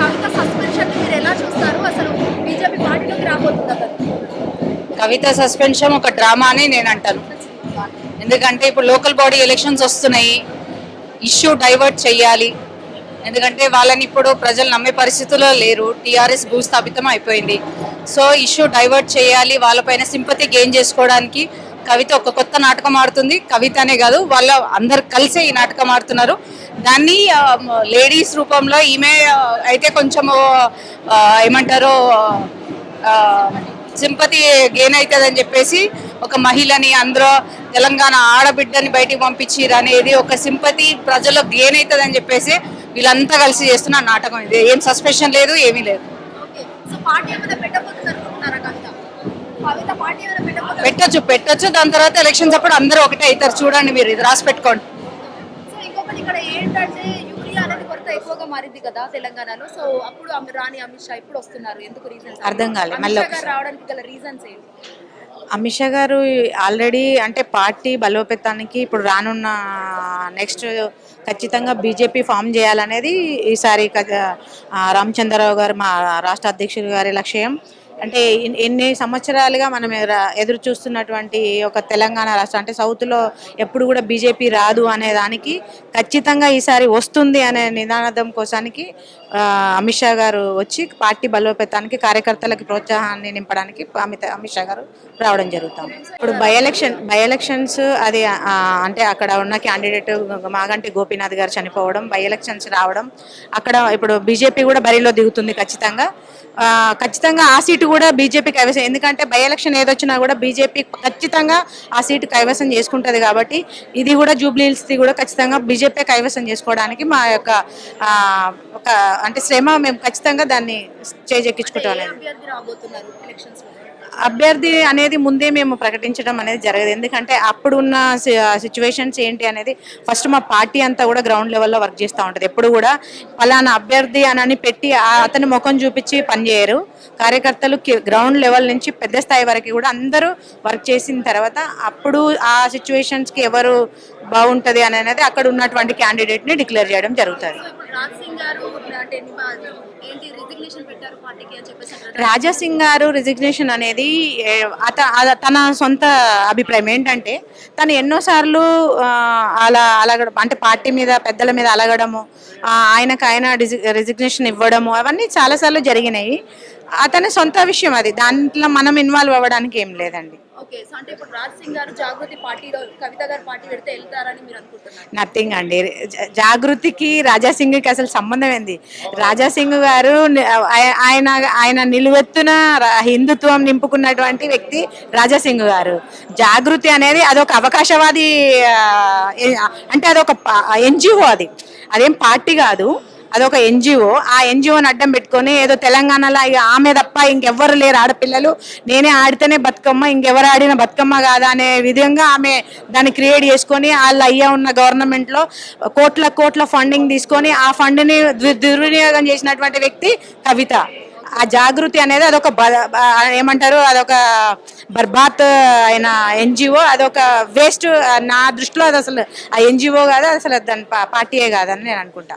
కవిత suspension మీరు ఎలా చూస్తారు? అసలు బీజేపీ పార్టీలోకి రాబోతుందా కవిత సస్పెన్షన్ ఒక డ్రామా అని నేను అంటాను ఎందుకంటే ఇప్పుడు లోకల్ బాడీ ఎలక్షన్స్ వస్తున్నాయి. ఇష్యూ డైవర్ట్ చేయాలి. ఎందుకంటే వాళ్ళని ఇప్పుడు ప్రజలు నమ్మే పరిస్థితుల్లో లేరు. టీఆర్ఎస్ భూస్థాపితం అయిపోయింది. సో ఇష్యూ డైవర్ట్ చేయాలి. వాళ్ళపైన సింపతి గెయిన్ చేసుకోవడానికి కవిత ఒక కొత్త నాటకం ఆడుతుంది. కవిత అనే కాదు వాళ్ళ అందరు కలిసే ఈ నాటకం ఆడుతున్నారు. దాన్ని లేడీస్ రూపంలో ఈమె అయితే కొంచెము ఏమంటారు సింపతి గెయిన్ అవుతుందని చెప్పేసి ఒక మహిళని అందరూ తెలంగాణ ఆడబిడ్డని బయటికి పంపించిరు అనేది ఒక సింపతి ప్రజల్లో గెయిన్ అవుతుందని చెప్పేసి వీళ్ళంతా కలిసి చేస్తున్న నాటకం ఇది. ఏం సస్పెషన్ లేదు ఏమీ లేదు ఓకే సో పార్టీ ఏమైనా పెట్టబోతుంది అనుకుంటున్నారా కవిత కవిత పార్టీ ఏమైనా పెట్టబోతున్నారు పెట్టొచ్చు పెట్టొచ్చు. దాని తర్వాత ఎలక్షన్స్ అప్పుడు అందరూ ఒకటే అవుతారు. చూడండి మీరు ఇది రాసి పెట్టుకోండి సో ఇంకొకటి ఇక్కడ ఏంటంటే యూరియా అనేది కొరత ఎక్కువగా మారింది కదా తెలంగాణలో. సో అప్పుడు రాణి అమిత్ షా ఇప్పుడు వస్తున్నారు. ఎందుకు రీజన్స్ అర్థం కాలే, మళ్ళీ అమిత్ షా గారు రావడానికి గల రీజన్స్ ఏంటి? అమిత్ షా గారు ఆల్రెడీ అంటే పార్టీ బలోపేతానికి ఇప్పుడు రానున్న నెక్స్ట్ ఖచ్చితంగా బీజేపీ ఫామ్ చేయాలనేది ఈసారి రామచంద్రరావు గారు మా రాష్ట్ర అధ్యక్షులు గారి లక్ష్యం. అంటే ఎన్ని సంవత్సరాలుగా మనం ఎదురు చూస్తున్నటువంటి ఒక తెలంగాణ రాష్ట్రం అంటే సౌత్లో ఎప్పుడు కూడా బీజేపీ రాదు అనే దానికి ఖచ్చితంగా ఈసారి వస్తుంది అనే నినాదం కోసానికి అమిత్ షా గారు వచ్చి పార్టీ బలోపేతానికి కార్యకర్తలకి ప్రోత్సాహాన్ని నింపడానికి అమిత అమిత్ షా గారు రావడం జరుగుతాం. ఇప్పుడు బై ఎలక్షన్ బై ఎలక్షన్స్ అది అంటే అక్కడ ఉన్న క్యాండిడేట్ మాగంటి గోపీనాథ్ గారు చనిపోవడం బై ఎలక్షన్స్ రావడం అక్కడ ఇప్పుడు బీజేపీ కూడా బరిలో దిగుతుంది ఖచ్చితంగా. ఖచ్చితంగా ఆ సీటు కూడా బీజేపీ కైవసం ఎందుకంటే బై ఎలక్షన్ ఏదొచ్చినా కూడా బీజేపీ ఖచ్చితంగా ఆ సీటు కైవసం చేసుకుంటుంది కాబట్టి ఇది కూడా జూబ్లీహిల్స్ది కూడా ఖచ్చితంగా బీజేపీ కైవసం చేసుకోవడానికి మా యొక్క ఒక అంటే శ్రమ మేము ఖచ్చితంగా దాన్ని చేజెక్కించుకుంటాం అభ్యర్థి అనేది ముందే మేము ప్రకటించడం అనేది జరగదు. ఎందుకంటే అప్పుడున్న సిచ్యువేషన్స్ ఏంటి అనేది ఫస్ట్ మా పార్టీ అంతా కూడా గ్రౌండ్ లెవెల్లో వర్క్ చేస్తూ ఉంటుంది. ఎప్పుడు కూడా పలానా అభ్యర్థి అని పెట్టి అతని ముఖం చూపించి పనిచేయరు కార్యకర్తలు గ్రౌండ్ లెవెల్ నుంచి పెద్ద స్థాయి వరకు కూడా అందరూ వర్క్ చేసిన తర్వాత అప్పుడు ఆ సిచ్యువేషన్స్కి ఎవరు బాగుంటుంది అని అనేది అక్కడ ఉన్నటువంటి క్యాండిడేట్ని డిక్లేర్ చేయడం జరుగుతుంది. సో ఇప్పుడు రాజ్ సింగ్ గారు రిజిగ్నేషన్ అనేది అత తన సొంత అభిప్రాయం ఏంటంటే తను ఎన్నోసార్లు అలా అలగడం అంటే పార్టీ మీద పెద్దల మీద అలగడము ఆయనకు ఆయన రిజిగ్నేషన్ ఇవ్వడము అవన్నీ చాలాసార్లు జరిగినాయి. అతని సొంత విషయం అది. దాంట్లో మనం ఇన్వాల్వ్ అవ్వడానికి ఏం లేదండి. ఓకే సో అంటే ఇప్పుడు రాజ్ సింగ్ గారు జాగృతి పార్టీలో కవిత గారు పార్టీ పెడితే వెళ్తారని మీరు అనుకుంటున్నారు. నథింగ్ అండి. జాగృతికి రాజా సింగ్కి అసలు సంబంధం ఏంది? రాజా సింగ్ గారు ఆయన ఆయన నిలువెత్తున హిందుత్వం నింపుకున్నటువంటి వ్యక్తి రాజా సింగ్ గారు. జాగృతి అనేది అదొక అవకాశవాది అంటే అదొక ఎన్జిఓ అది. అదేం పార్టీ కాదు. అదొక ఎన్జిఓ. ఆ ఎన్జిఓని అడ్డం పెట్టుకొని ఏదో తెలంగాణలో ఇక ఆమె తప్ప ఇంకెవ్వరు లేరు ఆడపిల్లలు. నేనే ఆడితేనే బతుకమ్మ ఇంకెవరు ఆడిన బతుకమ్మ కాదా అనే విధంగా ఆమె దాన్ని క్రియేట్ చేసుకొని వాళ్ళు అయ్యా ఉన్న గవర్నమెంట్లో కోట్ల కోట్ల ఫండింగ్ తీసుకొని ఆ ఫండ్ని దు- దుర్వినియోగం చేసినటువంటి వ్యక్తి కవిత. ఆ జాగృతి అనేది అదొక ఏమంటారు? అదొక బర్బాత్ అయిన ఎన్జిఓ. అదొక వేస్ట్. నా దృష్టిలో అది అసలు ఆ ఎన్జిఓ కాదు అసలు దాని పార్టీయే కాదని నేను అనుకుంటా.